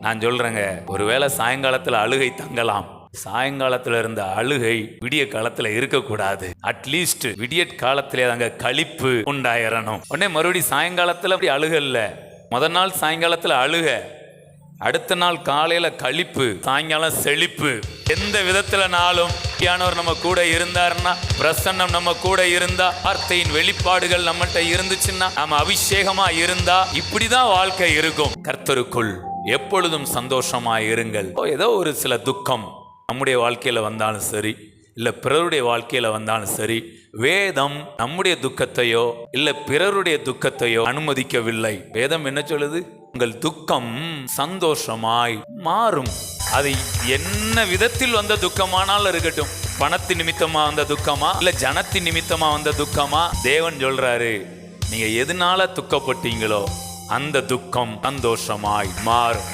நான் சொல்றேங்க. ஒருவேளை சாயங்காலத்துல அழுகை தங்கலாம். சாயங்காலத்துல இருந்த அழுகை விடிய காலத்துல இருக்கக்கூடாது. அட்லீஸ்ட் விடிய காலத்திலே அங்க கழிப்பு உண்டாயிரணும். உடனே மறுபடியும் சாயங்காலத்துல அப்படி அழுக இல்லை. முத நாள் சாயங்காலத்துல அழுக. அடுத்த நாள் காலையில கழிப்பு சாயங்காலம் செழிப்பு. எந்த விதத்துலனாலும் யானவர் நம்ம கூட இருந்தாருன்னா பிரசன்னம் நம்ம கூட இருந்தா வார்த்தையின் வெளிப்பாடுகள் நம்மகிட்ட இருந்துச்சுன்னா நம்ம அபிஷேகமா இருந்தா இப்படிதான் வாழ்க்கை இருக்கும். கர்த்தருக்குள் எப்பொழுதும் சந்தோஷமா இருங்கள். ஏதோ ஒரு சில துக்கம் நம்முடைய வாழ்க்கையில் வந்தாலும் சரி இல்லை பிறருடைய வாழ்க்கையில் வந்தாலும் சரி வேதம் நம்முடைய துக்கத்தையோ இல்லை பிறருடைய துக்கத்தையோ அனுமதிக்கவில்லை. வேதம் என்ன சொல்லுது? உங்கள் துக்கம் சந்தோஷமாய் மாறும். அது என்ன விதத்தில் வந்த துக்கமானாலும் இருக்கட்டும். பணத்து நிமித்தமா வந்த துக்கமா இல்ல ஜனத்தின் நிமித்தமா வந்த துக்கமா? தேவன் சொல்றாரு நீங்க எதனால துக்கப்பட்டீங்களோ அந்த துக்கம் சந்தோஷமாய் மாறும்.